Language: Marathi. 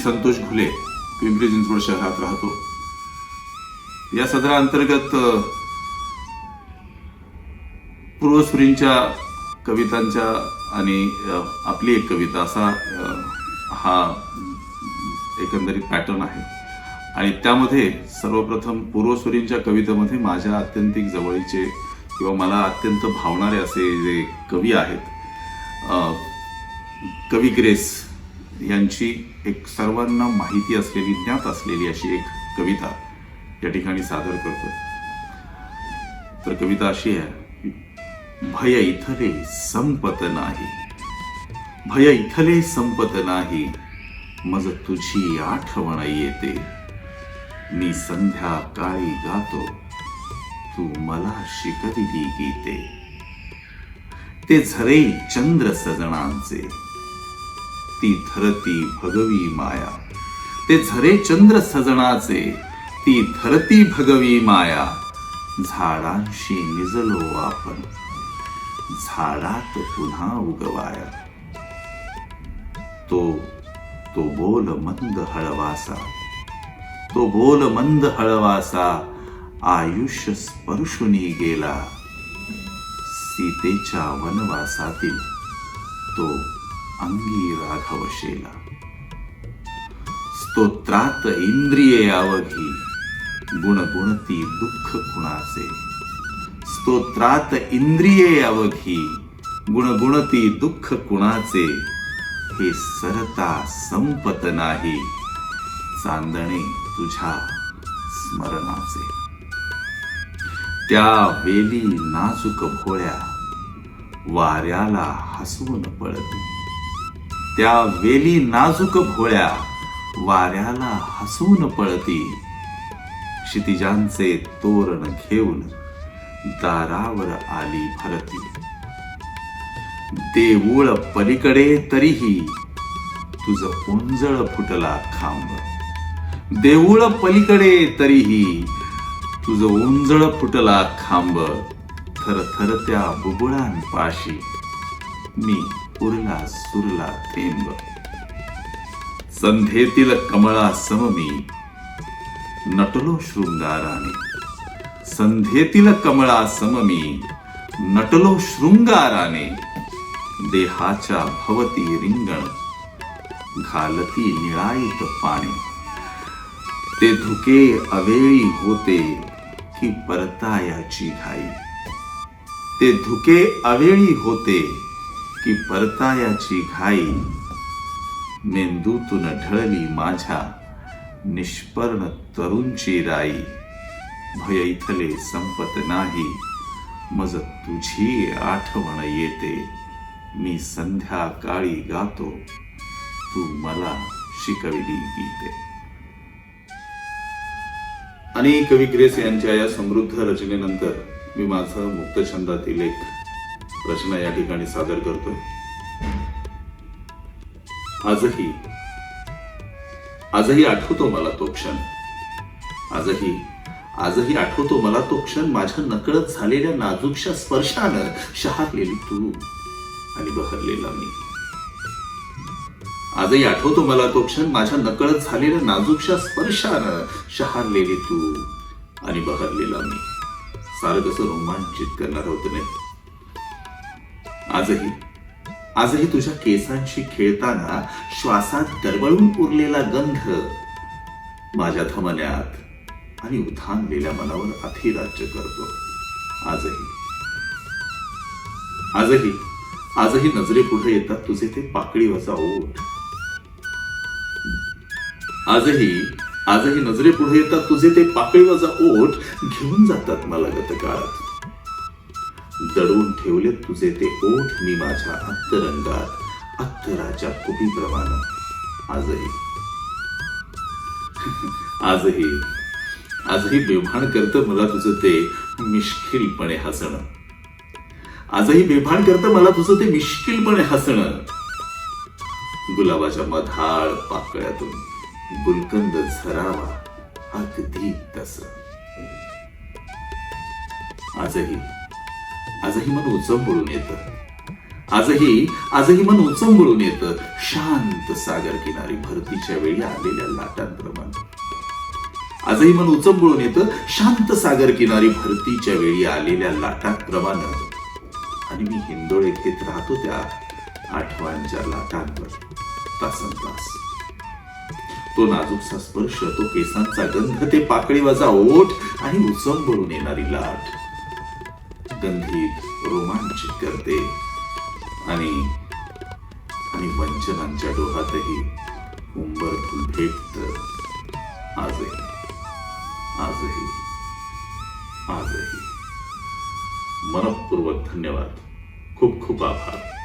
संतोष घुले पिंपरी चिंचवड शहरात राहतो. या सदराअंतर्गत पूर्वसुरींच्या कवितांच्या आणि आपली एक कविता असा हा एकंदरीत पॅटर्न आहे. आणि त्यामध्ये सर्वप्रथम पूर्वसुरींच्या कवितेमध्ये माझ्या अत्यंतिक जवळीचे किंवा मला अत्यंत भावणारे असे जे कवी आहेत कवी ग्रेस यांची एक सर्वांना माहिती असलेली ज्ञात असलेली अशी एक कविता या ठिकाणी सादर करतो तर कविता अशी आहे भय इथले संपत नाही भय इथले संपत नाही मज तुझी आठवण येते मी संध्याकाळी गातो तू मला शिकविली गीते ते झरे चंद्र सजनांचे ती धरती भगवी माया. ते झरे चंद्र सजनाचे ती धरती भगवी माया. झाडांशी निजलो आपण झाडात पुन्हा उगवाया. तो तो बोल मंद हळवासा. तो बोल मंद हळवासा आयुष्य स्पर्शुनी गेला. सीतेच्या वनवासातील तो अंगी राघवशेला स्तोत्रात इंद्रिये अवघी गुणगुणती दुःख कुणाचे स्तोत्रात इंद्रिये अवघी गुणगुणती दुःख कुणाचे हे सरता संपत नाही चांदणे तुझ्या स्मरणाचे. त्या वेली नाजूक भोळ्या वाऱ्याला हसवून पळती. त्या वेली नाजूक भोळ्या वाऱ्याला हसून पळती क्षितिजांचे तोरण घेऊन दारावर आली भरती देऊळ पलीकडे तरीही तुझ उंजळ फुटला खांब. देऊळ पलीकडे तरीही तुझ उंजळ फुटला खांब. थर त्या बुबुळांपाशी मी उरला सुरला थेंब संध्येतील कमळा सममी. नटलो शृंगाराने. संध्येतील कमळा सममी. नटलो शृंगाराने. देहाच्या भवती रिंगण. घालती निळाईत पाणी. ते धुके अवेळी होते की परतायाची घाई. ते धुके अवेळी होते की परतायाची घाई मेंदूतून ढळली माझ्या निष्पर्ण तरुणची राई. भय इथले संपत नाही मज तुझी आठवण येते. मी संध्याकाळी गातो तू मला शिकविली गीते. आणि कवी ग्रेस यांच्या या समृद्ध रचनेनंतर मी माझं मुक्तछंदातील एक रचना या ठिकाणी सादर करतोय. आजही आजही आठवतो मला तो क्षण. आजही आजही आठवतो मला तो क्षण माझ्या नकळत झालेल्या नाजूकशा स्पर्शानं शहारलेली तू आणि बहरलेला मी. आजही आठवतो मला तो क्षण माझ्या नकळत झालेल्या नाजूकशा स्पर्शानं शहारलेली तू आणि बहरलेला मी. सारं कसं रोमांचित करणार होत नाही आजही आजही तुझ्या केसांशी खेळताना श्वासात दरवळून उरलेला गंध माझ्या धमन्यात आणि उधाणलेल्या मनावर अधिराज्य करतो. आजही आजही आजही नजरे पुढे येतात तुझे ते पाकळीवरचा ओठ. आजही आजही नजरे पुढे येतात तुझे ते पाकळीवरचा ओठ घेऊन जातात मला गतकाळात. दडून ठेवले तुझे ते ओठ मी माझ्या अंतरंगात अत्तराच्या कुपीप्रमाणे आजही. आजही. आजही बेभान करत मला तुझं ते मिश्किलपणे हसणं. आजही बेभान करत मला तुझं ते मिश्किलपणे हसणं. गुलाबाच्या मधाळ पाकळ्यातून गुलकंद झरावा अगदी तस. आजही. आजही मन उचंबळून येतं. आजही आजही मन उचंबळून येतं. शांत सागर किनारी भरतीच्या वेळी आलेल्या लाटांप्रमाणे. आजही मन उचंबळून येतं. शांत सागर किनारी भरतीच्या वेळी आलेल्या लाटांप्रमाणे. आणि मी हिंदोळे घेत राहतो त्या आठवांच्या लाटांवर तासन तास. तो नाजूकचा स्पर्श तो केसांचा गंध ते पाकळीवाचा ओठ आणि उचंबळून येणारी लाट. गंधी रोमांचित करते. आणि आणि वंचनांच्या डोहातही उंबरफुल भेटत. आजही आजही आजही. मनपूर्वक धन्यवाद. खूप खूप आभार.